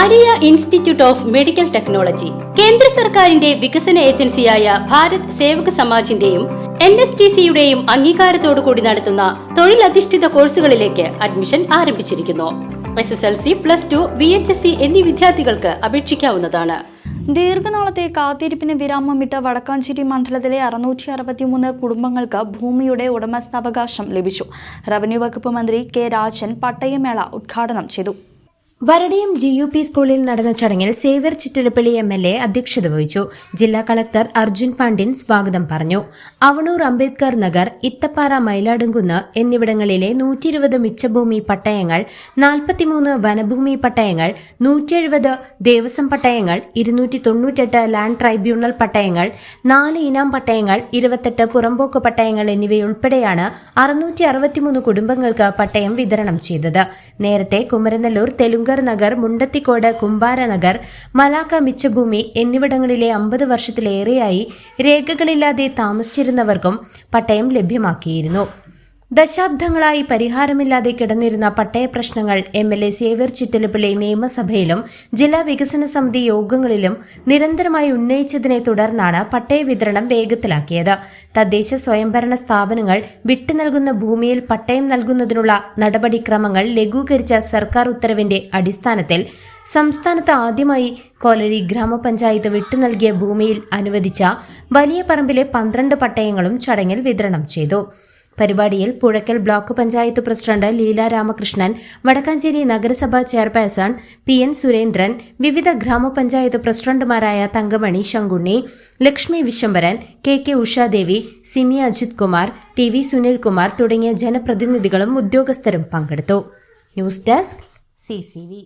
Maria institute of medical technology. കേന്ദ്ര സർക്കാരിന്റെ വികസന ഏജൻസിയായ ഭാരത് സേവക സമാജിന്റെയും എൻ എസ് ടി സിയുടെയും അംഗീകാരത്തോടു കൂടി നടത്തുന്ന തൊഴിലധിഷ്ഠിത കോഴ്സുകളിലേക്ക് അഡ്മിഷൻ ആരംഭിച്ചിരിക്കുന്നു. S S L C plus two V H S C എന്നീ വിദ്യാർത്ഥികൾക്ക് അപേക്ഷിക്കാവുന്നതാണ്. ദീർഘനാളത്തെ കാത്തിരിപ്പിന് വിരാമമിട്ട് വടക്കാഞ്ചേരി മണ്ഡലത്തിലെ അറുന്നൂറ്റി അറുപത്തിമൂന്ന് കുടുംബങ്ങൾക്ക് ഭൂമിയുടെ ഉടമസ്ഥാവകാശം ലഭിച്ചു. റവന്യൂ വകുപ്പ് മന്ത്രി കെ രാജൻ പട്ടയമേള ഉദ്ഘാടനം ചെയ്തു. വരടയം ജി യു പി സ്കൂളിൽ നടന്ന ചടങ്ങിൽ Xavier Chittilappilly M L A അധ്യക്ഷത വഹിച്ചു. ജില്ലാ കളക്ടർ അർജുൻ പാണ്ഡ്യൻ സ്വാഗതം പറഞ്ഞു. അവണൂർ അംബേദ്കർ നഗർ ഇത്തപ്പാറ മയിലാടുംകുന്ന് എന്നിവിടങ്ങളിലെ നൂറ്റി ഇരുപത് മിച്ചഭൂമി പട്ടയങ്ങൾ നാൽപ്പത്തിമൂന്ന് വനഭൂമി പട്ടയങ്ങൾ നൂറ്റിയെഴുപത് ദേവസ്വം പട്ടയങ്ങൾ ഇരുന്നൂറ്റി തൊണ്ണൂറ്റെട്ട് ലാൻഡ് ട്രൈബ്യൂണൽ പട്ടയങ്ങൾ നാല് ഇനാം പട്ടയങ്ങൾ ഇരുപത്തെട്ട് പുറമ്പോക്ക് പട്ടയങ്ങൾ എന്നിവയുൾപ്പെടെയാണ് അറുന്നൂറ്റി അറുപത്തിമൂന്ന് കുടുംബങ്ങൾക്ക് പട്ടയം വിതരണം ചെയ്തത്. നേരത്തെ കുമരനെല്ലൂർ നഗർ മുണ്ടത്തിക്കോട് കുമ്പാരനഗർ മലാക്ക മിച്ചഭൂമി എന്നിവിടങ്ങളിലെ അമ്പത് വർഷത്തിലേറെയായി രേഖകളില്ലാതെ താമസിച്ചിരുന്നവർക്കും പട്ടയം ലഭ്യമാക്കിയിരുന്നു. ദശാബ്ദങ്ങളായി പരിഹാരമില്ലാതെ കിടന്നിരുന്ന പട്ടയ പ്രശ്നങ്ങൾ M L A Xavier Chittilappilly നിയമസഭയിലും ജില്ലാ വികസന സമിതി യോഗങ്ങളിലും നിരന്തരമായി ഉന്നയിച്ചതിനെ തുടർന്നാണ് പട്ടയ വിതരണം വേഗത്തിലാക്കിയത്. തദ്ദേശ സ്വയംഭരണ സ്ഥാപനങ്ങൾ വിട്ടു നൽകുന്ന ഭൂമിയിൽ പട്ടയം നൽകുന്നതിനുള്ള നടപടിക്രമങ്ങൾ ലഘൂകരിച്ച സർക്കാർ ഉത്തരവിന്റെ അടിസ്ഥാനത്തിൽ സംസ്ഥാനത്ത് ആദ്യമായി കോലരി ഗ്രാമപഞ്ചായത്ത് വിട്ടു നൽകിയ ഭൂമിയിൽ അനുവദിച്ച വലിയ പറമ്പിലെ പന്ത്രണ്ട് പട്ടയങ്ങളും ചടങ്ങിൽ വിതരണം ചെയ്തു. പരിപാടിയിൽ പുഴക്കൽ ബ്ലോക്ക് പഞ്ചായത്ത് പ്രസിഡന്റ് ലീല രാമകൃഷ്ണൻ വടക്കാഞ്ചേരി നഗരസഭാ ചെയർപേഴ്സൺ പി എൻ സുരേന്ദ്രൻ വിവിധ ഗ്രാമപഞ്ചായത്ത് പ്രസിഡന്റുമാരായ Thankamani Sankunni Lakshmi Vishambharan K K Ushadevi Simi Ajith Kumar T V Sunilkumar തുടങ്ങിയ ജനപ്രതിനിധികളും ഉദ്യോഗസ്ഥരും പങ്കെടുത്തു. News desk C